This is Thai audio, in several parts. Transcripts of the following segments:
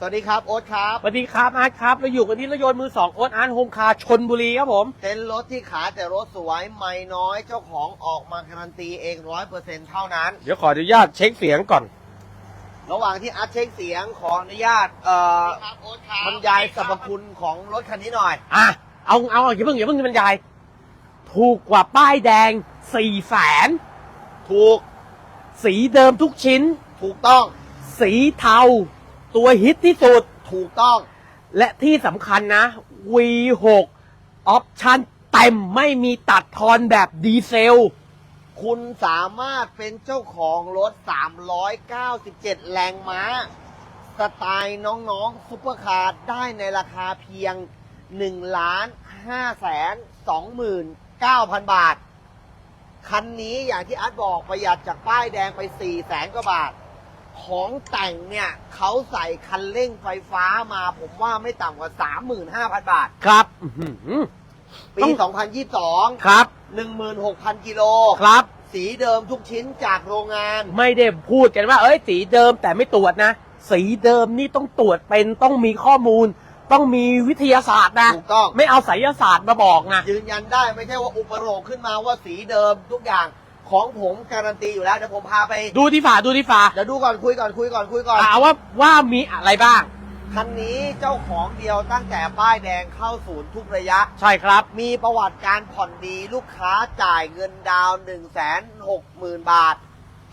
สวัสดีครับโอ๊ตครับสวัสดีครับอาร์ตครับเราอยู่กันที่รถยนต์มือสองโอ๊ตอาร์ตโฮมคาร์ชนบุรีครับผมเต็นท์รถที่ขายแต่รถสวยไม่น้อยเจ้าของออกมาการันตีเองร้อยเปอร์เซ็นต์เท่านั้น เดี๋ยวขออนุญาตเช็คเสียงก่อน ระหว่างที่อัดเช็คเสียงขออนุญาตเอ่อบรรยายสรรพคุณของรถคันนี้หน่อย อะเอาเอาอย่าเพิ่งอย่าเพิ่งบรรยาย ถูกกว่าป้ายแดงสี่แสนถูก สีเดิมทุกชิ้น ถูกต้อง สีเทา ตัวฮิตที่สุด ถูกต้อง และที่สำคัญนะ V6 ออปชั่นเต็มไม่มีตัดทอนแบบดีเซล คุณสามารถเป็นเจ้าของรถ 397 แรงม้า สไตล์น้องๆซุปเปอร์คาร์ได้ในราคาเพียง1ล้าน5แสน29,000 บาท คันนี้อย่างที่อาร์ตบอกประหยัดจากป้ายแดงไป4แสนกว่าบาท ของแต่งเนี่ยเขาใส่คันเร่งไฟฟ้ามาผมว่าไม่ต่ำกว่า35,000บาท ครับอื้อหือปีต้อง2022 ครับ 16,000 กิโล ครับ สีเดิมทุกชิ้นจากโรงงาน ไม่ได้พูดกันว่า เอ้ยสีเดิมแต่ไม่ตรวจนะ สีเดิมนี่ต้องตรวจเป็นต้องมีข้อมูล ต้องมีวิทยาศาสตร์นะ ถูกต้อง ไม่เอาไสยศาสตร์มาบอกนะ ยืนยันได้ไม่ใช่ว่าอุปโลกน์ขึ้นมาว่าสีเดิมทุกอย่าง ของผมการันตีอยู่แล้วเดี๋ยวผมพาไปดูที่ฝาดูที่ฝาเดี๋ยวดูก่อนคุยก่อนคุยก่อนคุยก่อนเอาว่าว่ามีอะไรบ้าง คันนี้เจ้าของเดียวตั้งแต่ป้ายแดงเข้าศูนย์ทุกระยะ ใช่ครับ มีประวัติการผ่อนดีลูกค้าจ่ายเงินดาวน์1 6 0 0 0 0บาท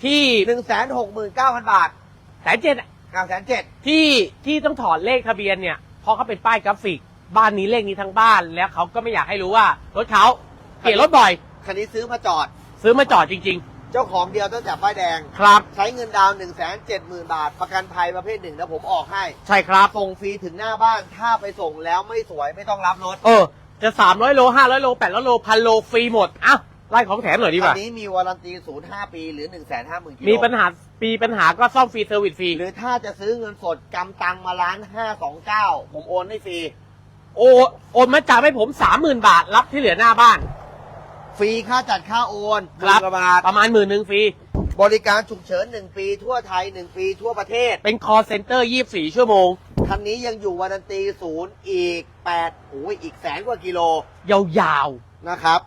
ที่1 6 9 0 0 0บาทแสนเจ็ด9 7 0 0ที่ที่ต้องถอดเลขทะเบียนเนี่ยเพราะเขาเป็นป้ายกราฟิก บ้านนี้เลขนี้ทั้งบ้านแล้วเขาก็ไม่อยากให้รู้ว่ารถเขาเปลี่ยนรถบ่อยคันนี้ซื้อมาจอด ซื้อมาจอดจริง เจ้าของเดียวตั้งแต่ป้ายแดง ๆ ครับ ใช้เงินดาวน์1 7 0 0 0 0 บาท ประกันภัยประเภทหนึ่งแล้วผมออกให้ ใช่ครับ ส่งฟรีถึงหน้าบ้าน ถ้าไปส่งแล้วไม่สวยไม่ต้องรับรถเออ จะสามร้อยโลห้าร้อยโลแปดร้อยโลพันโลฟรีหมดอ้าวไล่ของแถมหน่อยดีกคัว่านนี้มีวารันตีศูนย์ห้าปีหรือ1นึ่งแสนห้าหมื่นกิโลมีปัญหาปีปัญหาก็ซ่อมฟรีเซอร์วิสฟรี หรือถ้าจะซื้อเงินสดกำตังมาล้านห้าสองเก้าผมโอนให้ฟรี โอโอนมาจ่ายให้ผมสามหมื่นบาท รับที่เหลือหน้าบ้าน ฟรีค่าจัดค่าโอนครับหมื่นกว่าบาท ประมาณหมื่นหนึ่งฟรี บริการฉุกเฉินหนึ่งปี ทั่วไทยหนึ่งปีทั่วประเทศ เป็น call center 24 ชั่วโมง คันนี้ยังอยู่วารันตีศูนย์อีกแปดโอ้ยอีกแสนกว่ากิโลยาวนะครับ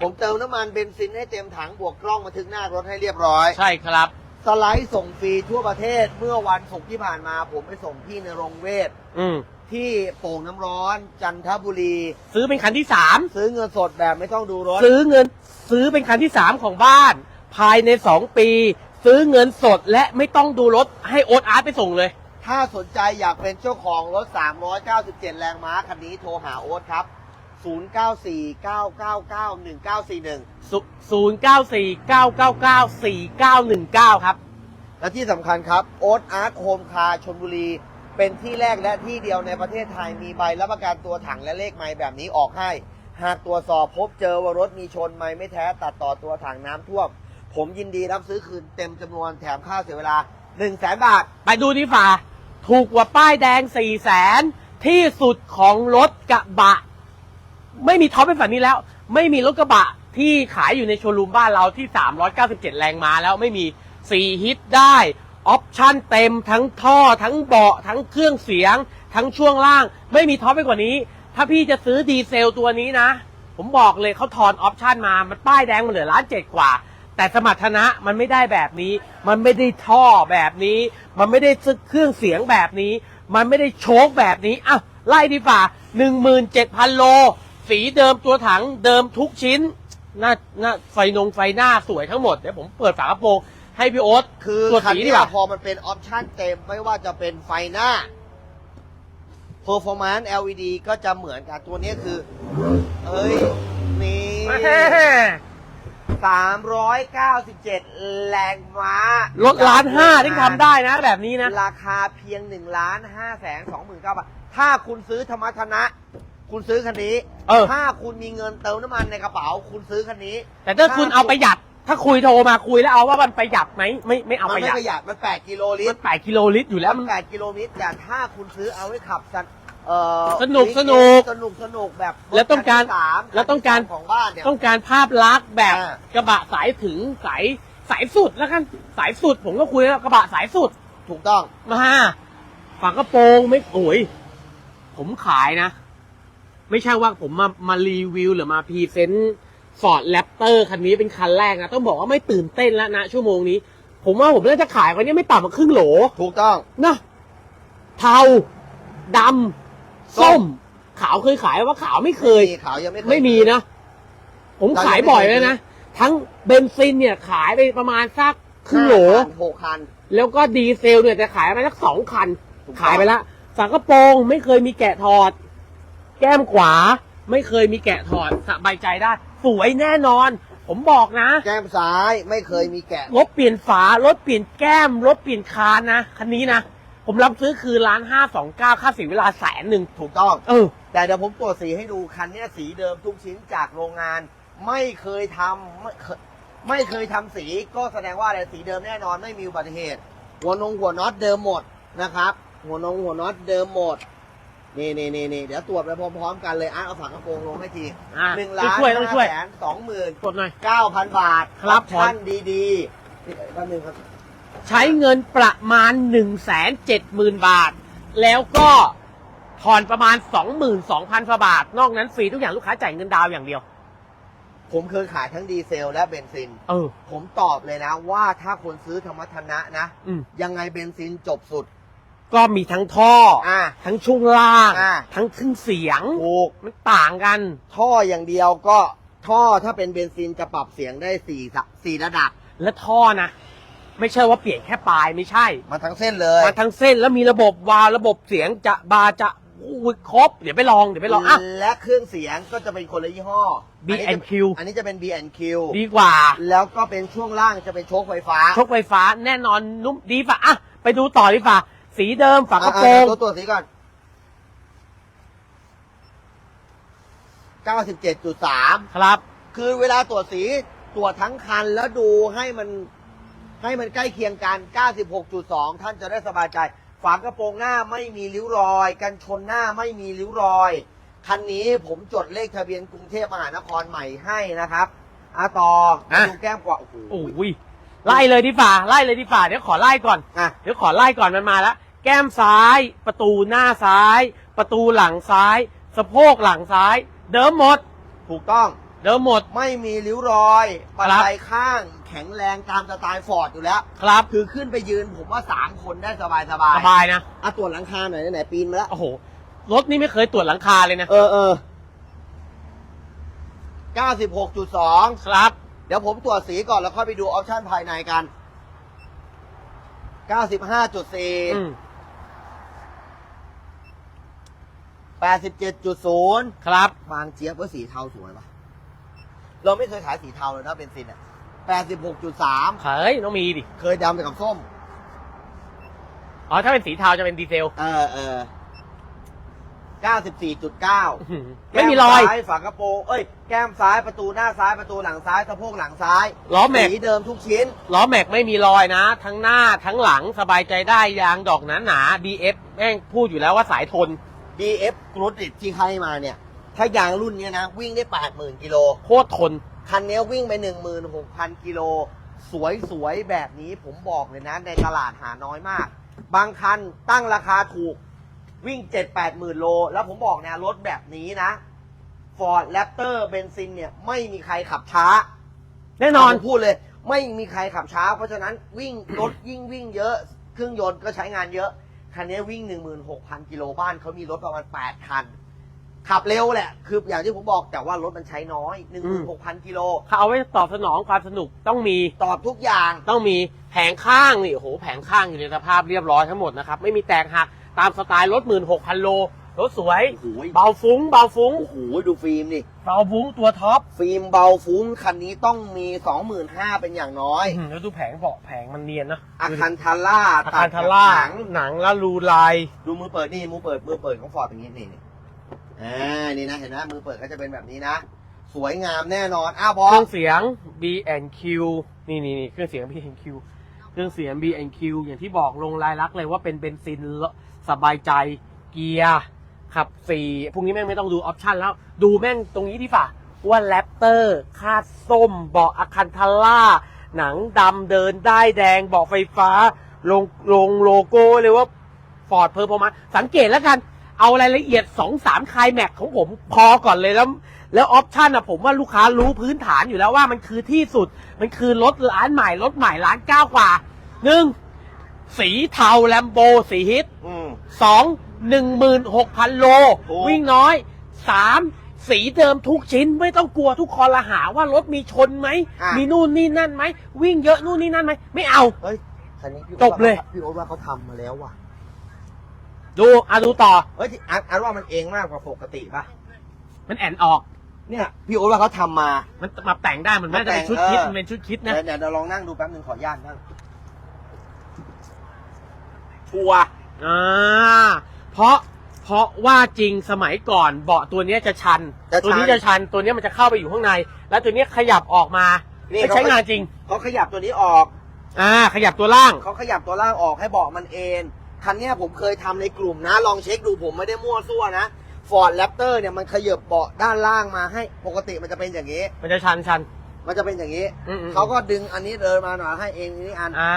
ผมเติมน้ำมันเบนซินให้เต็มถังบวกกล้องบันทึกหน้ารถให้เรียบร้อย ๆ ใช่ครับ สไลด์ส่งฟรีทั่วประเทศเมื่อวันศุกร์ที่ผ่านมาผมไปส่งที่นรงเวท อืม ที่โป่งน้ำร้อนจันทบุรี ซื้อเป็นคันที่สามซื้อเงินสดแบบไม่ต้องดูรถ ซื้อเงินซื้อเป็นคันที่สามของบ้าน ภายใน2ปี ซื้อเงินสดและไม่ต้องดูรถให้โอ๊ตอาร์ตไปส่งเลย ถ้าสนใจอยากเป็นเจ้าของรถ 397 แรงม้าคันนี้โทรหาโอ๊ตครับ 0949991941 0949994919 ครับ และที่สำคัญครับโอ๊ตอาร์ตโฮมคาร์ชนบุรี เป็นที่แรกและที่เดียวในประเทศไทยมีใบรับประกันตัวถังและเลขไม้แบบนี้ออกให้ หากตรวจสอบพบเจอว่ารถมีชนไม้ไม่แท้ตัดต่อตัวถังน้ำท่วม ผมยินดีรับซื้อคืนเต็มจำนวนแถมค่าเสียเวลา1 0 0 0 0แสนบาท ไปดูที่ฝาถูกกว่าป้ายแดง4 0 0แสนที่สุดของรถกระบะ ไม่มีท็อปเป็นฝันนี้แล้ว ไม่มีรถกระบะที่ขายอยู่ในโชว์รูมบ้านเราที่ 397 แรงม้าแล้วไม่มี 4 ฮิตได้ ออปชั่นเต็มทั้งท่อ ทั้งเบาะ ทั้งเครื่องเสียง ทั้งช่วงล่าง ไม่มีท็อปไปกว่านี้ ถ้าพี่จะซื้อดีเซลตัวนี้นะ ผมบอกเลยเขาทอนออปชั่นมา มันป้ายแดงมันเหลือล้านเจ็ดกว่า แต่สมรรถนะมันไม่ได้แบบนี้ มันไม่ได้ท่อแบบนี้ มันไม่ได้เครื่องเสียงแบบนี้ มันไม่ได้โชคแบบนี้อ้าวไล่ดีฝ่าหนึ่งหมื่นเจ็ดพันโล สีเดิมตัวถังเดิมทุกชิ้นหน้าหน้าไฟนงไฟหน้าสวยทั้งหมดเดี๋ยวผมเปิดฝากระโปรง ให้พี่โอ๊ตคือตรวจคันสีดีนี้กว่าพอมันเป็นออปชั่นเต็มไม่ว่าจะเป็นไฟหน้า Performance LED ก็จะเหมือนกันตัวนี้คือ เอ้ย นี่ 397 แรงม้ารถล้านห้าที่ทำได้นะ แบบนี้นะ ราคาเพียง1ล้าน5แสน29,000บาท ถ้าคุณซื้อธรรมธนะ คุณซื้อคันนี้ เออ ถ้าคุณมีเงินเติมน้ำมันในกระเป๋า คุณซื้อคันนี้แต่ถ้าคุณเอาประหยัด ถ้าคุยโทรมาคุยแล้วเอาว่ามันประหยัดไหมไม่ไม่เอามันประหไม่ยัดประหยัดมัน 8 กิโลลิมัตนรแปดกิโลลิตรอยู่แล้วมันแปดกิโลเมตรแต่ถ้าคุณซื้อเอาไว้ขับสันเอ่อสนุกวีคสนุกสนุกสนุกแบบแล้วต้องการคันที่สามแล้วต้องการ คันที่สของบ้านเนี่ย ต้องการภาพลักษณ์แบบอ่า กระบะสายถึงสายสายสุดแล้วกันสายสุดผมก็คุยแล้วกระบะสายสุดถูกต้องมาฝากระโปรงไม่โอ้ยผมขายนะ ไม่ใช่ว่าผมมามารีวิวหรือมาพรีเซนต์ ฟอร์ดแรปเตอร์คันนี้เป็นคันแรกนะ ต้องบอกว่าไม่ตื่นเต้นแล้วนะ ชั่วโมงนี้ ผมว่าผมน่าจะขายวันนี้ไม่ต่ำกว่าครึ่งโหลถูกต้องนะเทาดำส้ม ขาวเคยขายว่าขาวไม่เคยมีขาวยังไม่เคยไม่มีนะ ผมขายบ่อยเลยนะ ทั้งเบนซินเนี่ยขายไปประมาณสักครึ่งโหลาคันหกคัน แล้วก็ดีเซลเนี่ยจะขายไปสักสองคันถูกต้องขายไปละฝากระโปรงไม่เคยมีแกะถอด แก้มขวาไม่เคยมีแกะถอดสบายใจได้ สวยแน่นอน ผมบอกนะ แก้มซ้ายไม่เคยมีแกะ รถเปลี่ยนฝารถเปลี่ยนแก้ม รถเปลี่ยนคานนะคันนี้นะผมรับซื้อคือร้านห้าสองเก้าค่าเสียเวลาแสนหนึ่งถูกต้อง เออ แต่เดี๋ยวผมตรวจสีให้ดูคันเนี้ยสีเดิมทุกชิ้นจากโรงงาน ไม่เคยทำไม่เคยไม่เคยทำสีก็แสดงว่าอะไรสีเดิมแน่นอนไม่มีอุบัติเหตุ หัวนงหัวน็อตเดิมหมดนะครับ หัวนงหัวน็อตเดิมหมด นี่นี่นี่นี่เดี๋ยวตรวจไปพร้อมๆกันเลยอะเอาฝากระโปรงลงให้ทีอะหนึ่งล้านช่วยต้องช่วย ห้าแสนสองหมื่นกดหน่อย เก้าพันบาทครับออปชั่นดีๆนี่แป๊บนึงครับ ใช้เงินประมาณ1นึ่งแสนเจ็ดหมื่นบาท แล้วก็ผ่อนประมาณ 22,000กว่าบาท นอกนั้นฟรีทุกอย่างลูกค้าจ่ายเงินดาวน์อย่างเดียว ผมเคยขายทั้งดีเซลและเบนซิน เออ ผมตอบเลยนะว่าถ้าคนซื้อธรรมทนะนะ อืม ยังไงเบนซินจบสุด ก็มีทั้งท่อออะทั้งช่วงล่าง อะทั้งเครื่องเสียง ถูกมันต่างกัน ท่ออย่างเดียวก็ท่อถ้าเป็นเบนซินจะปรับเสียงได้สี่สะสี่ระดับ และท่อนะ ไม่ใช่ว่าเปลี่ยนแค่ปลายไม่ใช่ มาทั้งเส้นเลย มาทั้งเส้นแล้วมีระบบวาล์วระบบเสียงจะบาจะอุ้ยครบ เดี๋ยวไปลองเดี๋ยวไปลองอะ และเครื่องเสียงก็จะเป็นคนละยี่ห้อ B&Q อันนี้จะเป็น B&Q ดีกว่า แล้วก็เป็นช่วงล่างจะเป็นโชคไฟฟ้า ชกไฟฟ้าแน่นอนนุ่มดีป่ะอะ ไปดูต่อดีป่ะ สีเดิมฝากระโปรงอะตัวตัวสีก่อน97.3ครับ คือเวลาตรวจสีตรวจทั้งคันแล้วดูให้มันให้มันใกล้เคียงกัน 96.2 ท่านจะได้สบายใจ ฝากระโปรงหน้าไม่มีริ้วรอย กันชนหน้าไม่มีริ้วรอย คันนี้ผมจดเลขทะเบียนกรุงเทพมหานครใหม่ให้นะครับอาต่อมาอะดูแก้มกว่าโอ้โหโอ้ยไล่เลยดีป่ะไล่เลยดีป่ะเดี๋ยวขอไล่ก่อนอะเดี๋ยวขอไล่ก่อนมันมาแล้ว แก้มซ้าย ประตูหน้าซ้าย ประตูหลังซ้าย สะโพกหลังซ้าย เดิมหมด ถูกต้องเดิมหมด ไม่มีริ้วรอยบันไดข้าง แข็งแรงตามสไตล์ฟอร์ดอยู่แล้ว ครับ คือขึ้นไปยืนผมว่าสามคนได้สบายสบายสบายนะอะตรวจหลังคาหน่อยไหนๆปีนมาแล้ว โอ้โห รถนี่ไม่เคยตรวจหลังคาเลยนะ เออเออเก้าสิบหกจุดสองครับ เดี๋ยวผมตรวจสีก่อนแล้วค่อยไปดูออปชั่นภายในกันเก้าสิบห้าจุดสี่ อืมแปดสิบเจ็ดจุดศูนย์ครับ บางเจี๊ยบว่าสีเทาสวยปะเราไม่เคยขายสีเทาเลยนะเบนซินอะแปดสิบหกจุดสามเฮ้ยต้องมีดิ เคยดำไปกับส้ม อ๋อ ถ้าเป็นสีเทาจะเป็นดีเซล เออเออเก้าสิบสี่จุดเก้าอื้อหือไม่มีรอย แก้ซ้ายฝากระโปรงเอ้ย แก้มซ้ายประตูหน้าซ้ายประตูหลังซ้ายสะโพกหลังซ้ายล้อแม็ก สีเดิมทุกชิ้น ล้อแม็กไม่มีรอยนะ ทั้งหน้าทั้งหลังสบายใจได้ยางดอกหนาหนาๆ BF แม่งพูดอยู่แล้วว่าสายทน DF กรุดดิที่ให้มาเนี่ย ถ้ายางรุ่นเนี้ยนะ วิ่งได้ 80,000กิโล โคตรทน คันนี้วิ่งไป 16,000 กิโล สวยๆ แบบนี้ผมบอกเลยนะ ในตลาดหาน้อยมาก บางคันตั้งราคาถูกวิ่ง 7-8หมื่นโล แล้วผมบอกนะ รถแบบนี้นะ Ford Raptor เบนซินเนี่ย ไม่มีใครขับช้า แน่นอน ผมพูดเลย ไม่มีใครขับช้า เพราะฉะนั้นวิ่งรถยิ่งวิ่งเยอะ เครื่องยนต์ก็ใช้งานเยอะ คันนี้วิ่ง 16,000 กิโลบ้านเขามีรถประมาณ 8 คัน ขับเร็วแหละ คืออย่างที่ผมบอกแต่ว่ารถมันใช้น้อย 16,000 กิโล เขาเอาไว้ตอบสนองความสนุกต้องมี ตอบทุกอย่าง ต้องมีแผงข้างนี่โอ้โหแผงข้างอยู่ในสภาพเรียบร้อยทั้งหมดนะครับ ไม่มีแตกหักตามสไตล์รถหมื่นหกพันโล รถสวย โอ้โหเบาฟุ้ง เบาฟุ้ง โอ้โหดูฟิล์มดิเบาฟุ้งตัวท็อปฟิล์มเบาฟุ้งคันนี้ต้องมี 25,000เป็นอย่างน้อยอื้อหือแล้วดูแผงเบาะแผงมันเนียนนะอาคันทาร่าอาคารทาร่าหนัง หนังแล้วรูลาย ดูมือเปิดนี่มือเปิดมือเปิดของฟอร์ดอย่างนี้นี่นี่อ่านี่นะเห็นไหมมือเปิดก็จะเป็นแบบนี้นะ สวยงามแน่นอนอ้าวบอเครื่กองเสียง B&Q นี่นี่นี่เครื่องเสียง B&Q เครื่องเสียง B&Q อย่างที่บอกลงรายลักษณ์เลยว่าเป็นเบนซินสบายใจเกียร์ ขับสี่พวกนี้แม่งไม่ต้องดูออปชันแล้ว ดูแม่งตรงนี้ที่ฝ่าว่าแรปเตอร์คาดส้ม เบาะอาคันทาร่า หนังดำเดินได้แดง เบาะไฟฟ้า ลงลงโลโก้เลยว่าฟอร์ดเพอร์ m มาสังเกตแล้วกัน เอารายละเอียดสองสามคลายแม็กของผมพอก่อนเลยแล้ว แล้วออปชันอะผมว่าลูกค้ารู้พื้นฐานอยู่แล้วว่ามันคือที่สุด มันคือรถร้านใหม่รถใหม่ร้านเก้ากว่าหนึ่งสีเทาแลมโบสีฮิตอืมสอง หนึ่งหมื่นหกพันโลถูกวิ่งน้อยสามสีเดิมทุกชิ้นไม่ต้องกลัวทุกคนละหาว่ารถมีชนไหม อะ มีนู่นนี่นั่นไหม วิ่งเยอะนู่นนี่นั่นไหม ไม่เอา เฮ้ยคันนี้พี่จบเลยพี่โอ๊ตว่าเขาทำมาแล้วว่ะ ดูอะดูต่อ เฮ้ยที่อันอันว่ามันเองมากกว่าปกติป่ะมันแอนออก เนี่ยพี่โอ๊ตว่าเขาทำมา มันมาแต่งได้มันน่าจะเป็นชุดมาแต่งคิดเออมันเป็นชุดคิดนะ เดี๋ยวเดี๋ยวเราลองนั่งดูแป๊บนึงขออนุญาตนั่งชัวร์อ่า เพราะเพราะว่าจริงสมัยก่อนเบาะตัวเนี้ยจะชัน จะชัน ตัวนี้จะชันตัวเนี้ยมันจะเข้าไปอยู่ข้างใน แล้วตัวเนี้ยขยับออกมานี่ไม่ใช้งานจริง เขาขยับตัวนี้ออก อ่า ขยับตัวล่าง เขาขยับตัวล่างออกให้เบาะมันเอนคันเนี้ยผมเคยทำในกลุ่มนะ ลองเช็คดูผมไม่ได้มั่วซั่วนะ Ford Raptor เนี่ยมันขยับเบาะด้านล่างมาให้ปกติมันจะเป็นอย่างนี้ มันจะชันชัน มันจะเป็นอย่างนี้ อืมอืม เขาก็ดึงอันนี้เดินมาหน่อยให้เองนี่อันอ่า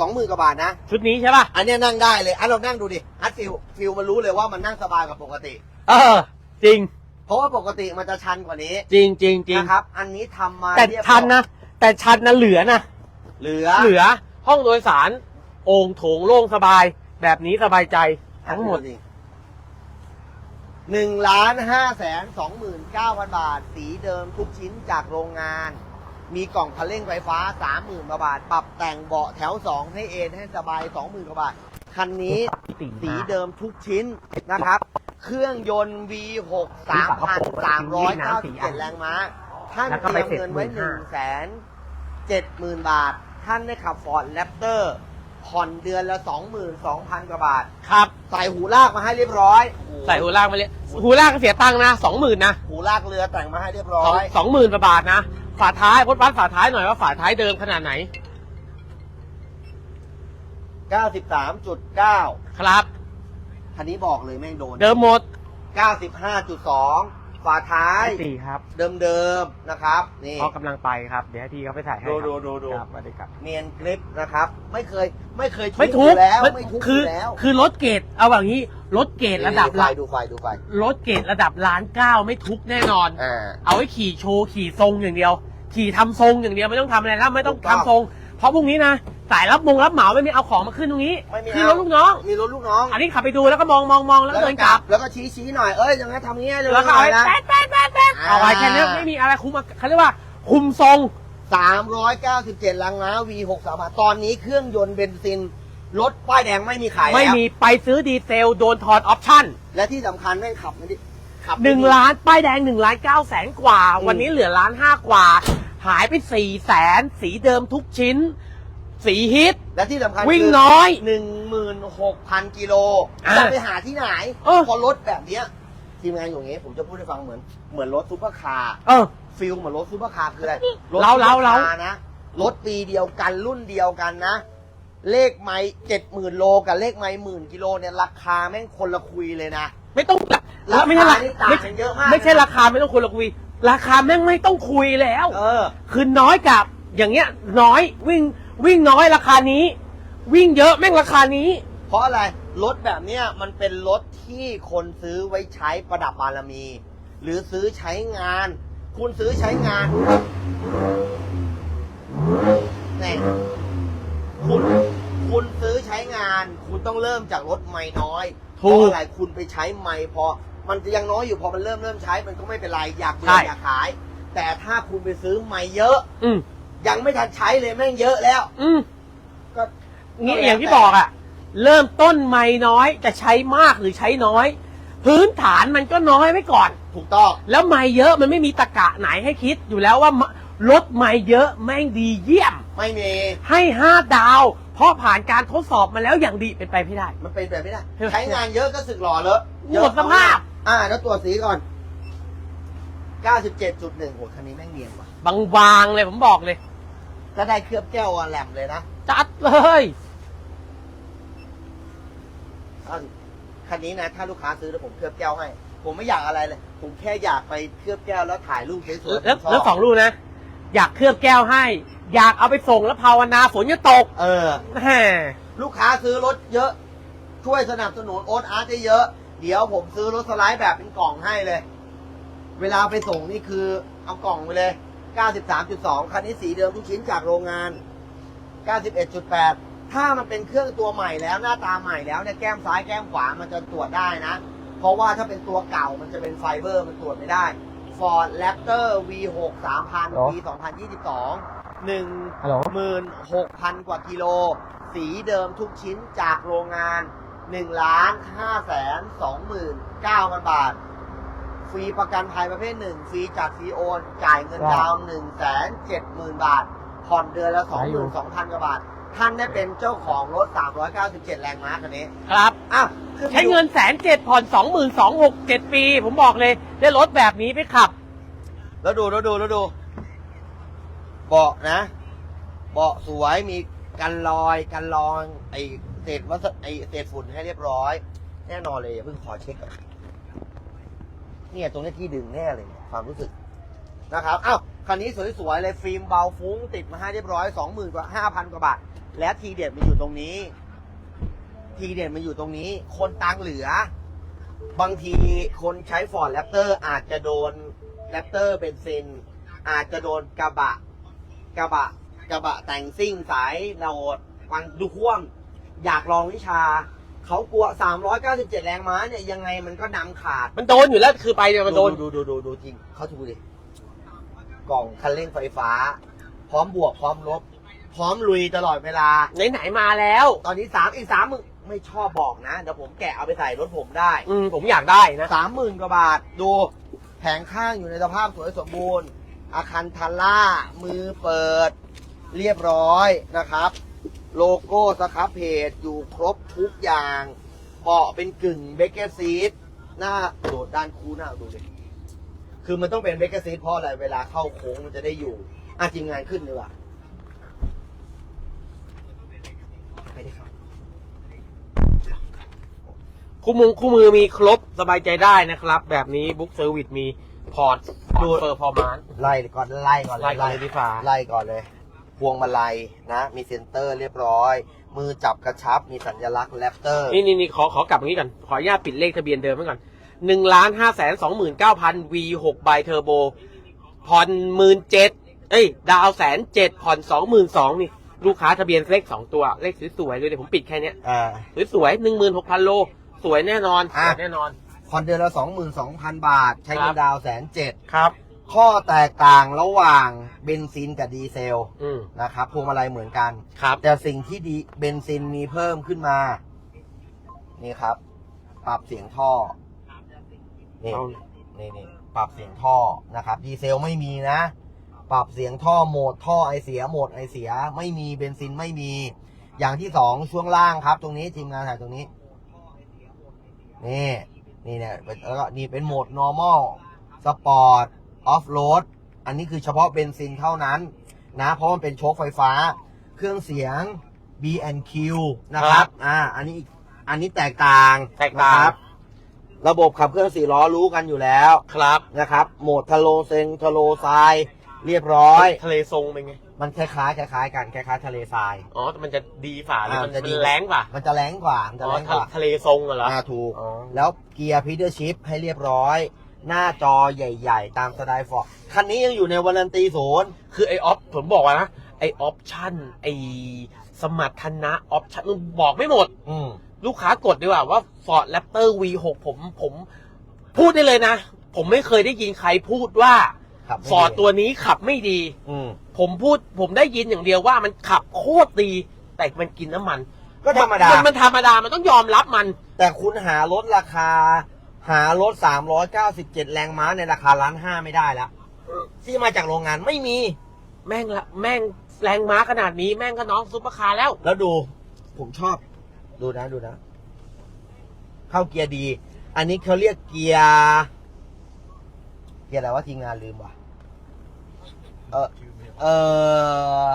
สองหมื่นกว่าบาทนะ ชุดนี้ใช่ป่ะ อันเนี้ยนั่งได้เลยอันเรานั่งดูดิอัดฟิลฟิลมันรู้เลยว่ามันนั่งสบายกว่าปกติ เออ จริง เพราะว่าปกติมันจะชันกว่านี้จริงจริงจริงนะครับ อันนี้ทำมาแต่เรียบร้อยชันนะ แต่ชันนะเหลือนะ เหลือเหลือ ห้องโดยสาร โอ่งโถงโล่งสบาย แบบนี้สบายใจทั้งหมด หนึ่งล้านห้าแสนสองหมื่นเก้าพันบาท สีเดิมทุกชิ้นจากโรงงาน มีกล่องคันเร่งไฟฟ้าสามหมื่นกว่าบาท ปรับแต่งเบาะแถวสองให้เอนให้สบายสองหมื่นกว่าบาท คันนี้สีเดิมทุกชิ้นนะครับ เครื่องยนต์ V6 3,397 แรงม้า ท่านแล้วก็เตไปรียมเงินไว้75,000 1 7 0 0 0 0 บาท ท่านได้ขับ Ford Raptor ผ่อนเดือนละ 22,000 กว่าบาท ครับ ใส่หูลากมาให้เรียบร้อย ใส่หูลากมาเลยหูลากก็เสียตังค์นะสองหมื่นนะ หูลากเรือแต่งมาให้เรียบร้สอองยสองหมื่นบาทนะ ฝาท้ายพดวัดฝาท้ายหน่อยว่าฝาท้ายเดิมขนาดไหน 93.9 ครับ คันนี้บอกเลยแม่งโดน เดิมหมด 95.2 ฝาท้ายสี่ครับเดิมๆนะครับนี่เขากำลังไปครับ เดี๋ยวให้พี่เขาไปถ่ายให้ดูครับดูดูดูครับสวัสดีครับ เนียนกริปนะครับ ไม่เคยไม่เคยไม่อทุกยู่แล้วไม่ไม่ทุกคืออยู่แล้วคือรถเกรดเอาแบบนี้รถเกรดระดับดูไฟละดูไฟดูไฟรถเกรดระดับล้านเก้าไม่ทุกแน่นอน อ่า เอาไว้ขี่โชว์ขี่ทรงอย่างเดียว ขี่ทำทรงอย่างเดียวไม่ต้องทำอะไรแล้วไม่ต้องถูกต้องทำทรง เพราะพรุ่งนี้นะ สายรับมงรับเหมาไม่มีเอาของมาขึ้นตรงนี้ไม่มีคือรเอาถลูกน้อง มีรถลูกน้องอันนี้ขับไปดูแล้วก็มองมองมองแล้วก็เดินกลับ แล้วก็ชี้ชี้หน่อย เอ้ยอย่างนั้นทำงี้เลยแล้วก็เอาหน่ไว้อยนะ แป๊ดแป๊ดแป๊ดแป๊ดเอาไว้แค่นี้ไม่มีอะไรคุมเขาเรียกว่าคุมทรง397ลังม้า V6 สามตอนนี้เครื่องยนต์เบนซิน รถป้ายแดงไม่มีขายแล้วไม่มีไปซื้อดีเซลโดนถอดออปชั่นและที่สำคัญแม่งขับไม่ได้ขับไม่หนึ่งดีล้านป้ายแดงหนึ่งล้านเก้าแสนกว่า อืม วันนี้เหลือล้านห้ากว่า หายไปสี่แสนสีเดิมทุกชิ้น สีฮิต และที่สำคัญวิ่งคือน้อยหนึ่งหมื่นหกพันกิโลอะจะไปหาที่ไหน เออ พอรถแบบเนี้ยทีมงานอยู่อย่างงี้ ผมจะพูดให้ฟังเหมือน เหมือนรถซูเปอร์คาร์เออ ฟิลเหมือนรถซูเปอร์คาร์คืออะไรรถเราเราเรา ซูปอคนะรถปีเดียวกันรุ่นเดียวกันนะ เลขไม้เจ็ดหมื่นโลกับเลขไม้หมื่นกิโลเนี่ยราคาแม่งคนละคุยเลยนะ ไม่ต้องราคาไม่ใช่รานี่ต่างไม่กันเยอะมาก ไม่ใช่นะราคาไม่ต้องคุยละคุย ราคาแม่งไม่ต้องคุยแล้ว เออ คือน้อยกับอย่างเงี้ยน้อยวิ่ง วิ่งน้อยราคานี้ วิ่งเยอะแม่งราคานี้ เพราะอะไร รถแบบเนี้ยมันเป็นรถที่คนซื้อไว้ใช้ประดับบารมี หรือซื้อใช้งาน คุณซื้อใช้งานเนี่ยคุณคุณซื้อใช้งาน คุณต้องเริ่มจากรถไม่น้อยเพถูกราะอะไรคุณไปใช้ไม่พอ มันจะยังน้อยอยู่พอมันเริ่มเริ่มใช้มันก็ไม่เป็นไรอยากเบื่ใช่ ออยากขาย แต่ถ้าคุณไปซื้อไม่เยอะ อืม ยังไม่ทันใช้เลยแม่งเยอะแล้ว อืมก็งี้ก็แล้วอย่างที่แต่บอกอะเริ่มต้นไม่น้อยจะใช้มากหรือใช้น้อย พื้นฐานมันก็น้อยไว้ก่อน ถูกต้อง แล้วไม่เยอะมันไม่มีตะกะไหนให้คิดอยู่แล้วว่ารถไม่เยอะแม่งดีเยี่ยม ไม่มี ให้ห้าดาว เพราะผ่านการทดสอบมาแล้วอย่างดีเป็นไปไม่ได้ มันเป็นแบบไม่ได้เออใช้งานเยอะก็สึกหล่อเลอะเยอะหมดสภาพ อ่า แล้วตรวจสีก่อน 97.1โหคันนี้แม่งเนียนว่ะ บางๆเลยผมบอกเลย ถ้าได้เคลือบแก้วอะแหลมเลยนะจัดเลยเอาสิคันนี้นะ ถ้าลูกค้าซื้อแล้วผมเคลือบแก้วให้ ผมไม่อยากอะไรเลย ผมแค่อยากไปเคลือบแก้วแล้วถ่ายรูปสวยๆแล้วผมชบแล้วสองลูกนะ อยากเคลือบแก้วให้ อยากเอาไปส่งแล้วภาวนาฝนจะตกเออ แหมลูกค้าซื้อรถเยอะ ช่วยสนับสนุนโอ๊ตอาร์ตได้เยอะ เดี๋ยวผมซื้อรถสไลด์แบบเป็นกล่องให้เลย เวลาไปส่งนี่คือเอากล่องไปเลย 93.2 คันนี้สีเดิมทุกชิ้นจากโรงงาน 91.8 ถ้ามันเป็นเครื่องตัวใหม่แล้วหน้าตาใหม่แล้วเนี่ยแก้มซ้ายแก้มขวามันจะตรวจได้นะ เพราะว่าถ้าเป็นตัวเก่ามันจะเป็นไฟเบอร์มันตรวจไม่ได้ Ford Raptor V6 3000 ปี2022ฮัลโหล16,000 กว่ากิโล สีเดิมทุกชิ้นจากโรงงาน1ล้าน5แสน29,000 บาท ฟรีประกันภัยประเภทหนึ่งฟรีจากฟรีโอน จ่ายเงินครับดาวน์1แสน70,000บาท ผ่อนเดือนละ22,000กว่าบาท ท่านได้เป็นเจ้าของรถ 397 แรงม้าคันนี้ ครับอะขึ้นไปใช้ดูเงินแสนเจ็ดผ่อนสองหมื่นสองหกเจ็ดปี ผมบอกเลย ได้รถแบบนี้ไปขับ แล้วดูแล้วดูแล้วดู เบาะนะ เบาะสวยมีกันรอยกันรองไอเศษวัสไอเศษฝุ่นให้เรียบร้อย แน่นอนเลยอย่าเพิ่งขอเช็คก่อน เนี่ยตรงนี้ที่ดึงแน่เลยเนี่ยความรู้สึกนะครับอ้าวคันนี้สวยๆเลยฟิล์มเบาฟุ้งติดมาให้เรียบร้อยสองหมื่นกว่าห้าพันกว่าบาทและทีเด็ดมันอยู่ตรงนี้ ทีเด็ดมันอยู่ตรงนี้ คนตังเหลือ บางทีคนใช้ฟอร์ดแรปเตอร์อาจจะโดนแรปเตอร์เบนซิน อาจจะโดนกระบะ กระบะ กระบะแต่งซิ่งสายโดดฟังดูข่วมอยากลองวิชา เขากลัว 397 แรงม้าเนี่ยยังไงมันก็นำขาดมันโดนอยู่แล้วคือไปเนี่ยมันโดน ดูดูดูดูจริงเขาดูดิกล่องคันเร่งไฟฟ้า พร้อมบวกพร้อมลบ พร้อมลุยตลอดเวลา ไหนๆมาแล้ว ตอนนี้สามอีกสามมึงไม่ชอบบอกนะ เดี๋ยวผมแกะเอาไปใส่รถผมได้อืมผมอยากได้นะ สามหมื่นกว่าบาทดูแผงข้างอยู่ในสภาพสวยสมบูรณ์ อาคันทัลล่า มือเปิด เรียบร้อยนะครับ โลโก้สครับเพจอยู่ครบทุกอย่างเบาะเป็นกึ่งเบเกอร์ซีทหน้าโดดด้านคูหน้าดูเลยคือมันต้องเป็นเบเกอร์ซีทเพราะอะไรเวลาเข้าโค้งมันจะได้อยู่อะทีมงานขึ้นเลยว่ะไปดิครับคู่มือคู่มือมีครบสบายใจได้นะครับ แบบนี้บุ๊กเซอร์วิสมีพอร์ตดูดูเปอร์ฟอร์มานไล่ก่อนไล่ก่อนไล่ก่อนเลยพี่ฟ้า ไล่ก่อนเลย พวงมาลัยนะ มีเซ็นเตอร์เรียบร้อย มือจับกระชับ มีสัญลักษณ์แรปเตอร์ นี่นี่นี่ขอขอกลับตรงนี้ก่อน ขออนุญาตปิดเลขทะเบียนเดิมไว้ก่อนหนึ่งล้านห้าแสนสองหมื่นเก้าพัน V หกใบเทอร์โบ ผ่อนหมื่นเจ็ดเอ้ย ดาวแสนเจ็ดผ่อนสองหมื่นสองนี่ ลูกค้าทะเบียนเลขสองตัว เลขสวยๆเลยเดี๋ยวผมปิดแค่เนี้ยอ่า สวยๆหนึ่งหมื่นหกพันโล สวยแน่นอนสอะวยแน่นอน ผ่อนเดือนละสองหมื่นสองพันบาท ใช้เงิครันบดาวแสนเจ็ด ครับ ข้อแตกต่างระหว่างเบนซินกับดีเซลอืมนะครับพวงมาลัยเหมือนกัน ครับแต่สิ่งที่ดีเบนซินมีเพิ่มขึ้นมา นี่ครับ ปรับเสียงท่อ นี่เอานี่นี่ปรับเสียงท่อนะครับ ดีเซลไม่มีนะ ปรับเสียงท่อโหมดท่อไอเสียโหมดไอเสีย ไม่มีเบนซินไม่มี อย่างที่สองช่วงล่างครับ ตรงนี้ทีมงานถ่ายตรงนี้ นี่ นี่เนี่ยแล้วก็นี่เป็นโหมด normal sport off road อันนี้คือเฉพาะเบนซินเท่านั้นนะเพราะมันเป็นโชคไฟฟ้า เครื่องเสียง B&Q นะครับอ่าอันนี้อีกอันนี้แตกต่างแตกต่าง นะครับ ระบบขับเคลื่อนสี่ล้อรู้กันอยู่แล้วครับนะครับ โหมดทะโลเซงทะโลทราย เรียบร้อย ทะเลทรงเป็นไง มันคล้ายๆคล้ายๆกันคล้ายๆทะเลทราย อ๋อแต่มันจะดีฝ่าหรืออ่ามันจะดี มันแรงป่ะมันจะแรงกว่ามันจะอ๋แรองกว่าทะเลทรงเหรอ อ่าถูก อ๋อ แล้วเกียร์พีเดอร์ชิพให้เรียบร้อย หน้าจอใหญ่ๆ ตามสไตล์ฟอร์ดคันนี้ยังอยู่ในวารันตีศูนย์คือไอออฟผมบอกว่านะ ไอออปชั่นไอสมรรถนะออปชั่นบอกไม่หมด อืมลูกค้ากดดีกว่าว่า Ford Raptor V6 ผมผมพูดได้เลยนะ ผมไม่เคยได้ยินใครพูดว่าขับไม่ดีฟอร์ดตัวนี้ขับไม่ดี อืมผมพูดผมได้ยินอย่างเดียวว่ามันขับโคตรดี แต่มันกินน้ำมันก็ธรรมดานมันธรรมดา มันต้องยอมรับมัน แต่คุณหารถราคา หารถ 397 แรงม้าในราคาล้านห้าไม่ได้แล้ว ที่มาจากโรงงานไม่มี แม่งละแม่งแรงม้าขนาดนี้แม่งก็น้องซุปเปอร์คาร์แล้ว แล้วดูผมชอบ ดูนะดูนะ เข้าเกียร์ดี อันนี้เขาเรียกเกียร์ เกียร์อะไรวะทีมงานลืมว่ะเออเออ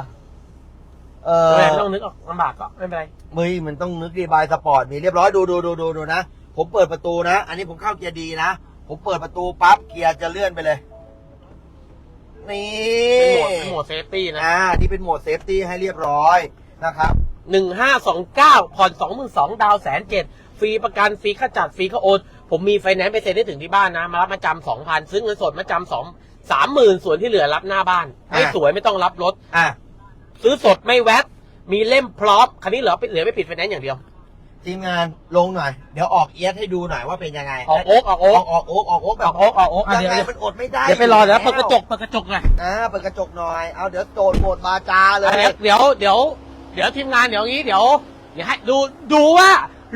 เออไม่ต้องนึกออกลำบากก็ไม่เป็นไรมือมันต้องนึกดีบายสปอร์ตมีเรียบร้อยดูดูดูดูดูนะ ผมเปิดประตูนะ อันนี้ผมเข้าเกียร์ดีนะ ผมเปิดประตูปั๊บเกียร์จะเลื่อนไปเลย นี่เป็นโหมดเป็นโหมดเซฟตี้นะอ่านี่เป็นโหมดเซฟตี้ให้เรียบร้อยนะครับหนึ่งห้าสองเก้าผ่อนสองหมื่นสองดาวแสนเจ็ดฟรีประกันฟรีค่าจัดฟรีค่าโอนผมมีไฟแนนซ์ไปเซ็นได้ถึงที่บ้านนะ มารับมาจำสองพันซื้อเงินสดมาจำสองสามหมื่นส่วนที่เหลือรับหน้าบ้าน ไม่อะสวยไม่ต้องรับรถ อะซื้อสดไม่แวดมีเล่มพร้อมคันนี้เหลือเหลือไปปิดไฟแนนซ์อย่างเดียว ทีมงานลงหน่อย เดี๋ยวออกเอียดให้ดูหน่อยว่าเป็นยังไงออกโอ๊กออกอโอ๊อกกออกโอ๊กออกโอ๊กแบออบกโอ๊กออกโอ๊กอะยังเดี๋ยวไงมันอดไม่ได้เดี๋ยวไปรอเดี๋ยวแเปิดกระจกเปิดกระจกหน่อยอ่าเปิดกระจกหน่อย เอาเดี๋ยวโจดโหมดบาจาเลอะยเดี๋ยวเดี๋ยวเดี๋ยวเดี๋ยวทีมงานเดี๋ยวงี้เดี๋ยวเดี๋ยวให้ดูดูว่า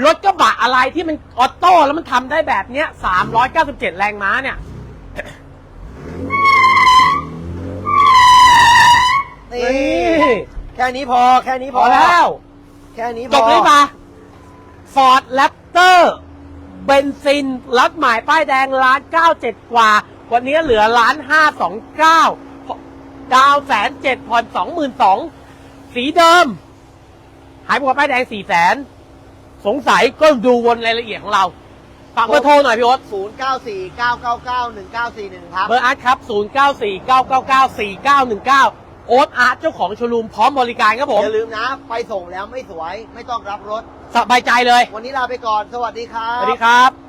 รถกระบะอะไรที่มันออโต้แล้วมันทำได้แบบเนี้ย397 แรงม้าเนี่ย นี่ นี่แค่นี้พอแค่นี้พพออแล้ว แค่นี้พอจบเลย มา Ford Raptor เบนซิน รัดหมายป้ายแดงล้านเก้าเจ็ดกว่า วันนี้เหลือล้านห้าสองเก้าดาวแสนเจ็ดผ่อนสองหมื่นสองสีเดิม หายบัวป้ายแดงสี่แสนสงสัยก็ดูวนรายละเอียดของเราฝากเบอร์โทรหน่อยพี่โอ๊ตศูนย์เก้าสี่เก้าเก้าเก้าหนึ่งเก้าสี่หนึ่งครับ เบอร์อาร์ตครับ 0 9 4 9 9 9 4 9 1 9โอ๊ตอาร์ตเจ้าของโชว์รูมพร้อมบริการครับผมอย่าลืมนะ ไปส่งแล้วไม่สวยไม่ต้องรับรถ สบายใจเลย วันนี้ลาไปก่อน สวัสดีครัสบวัสดีครับ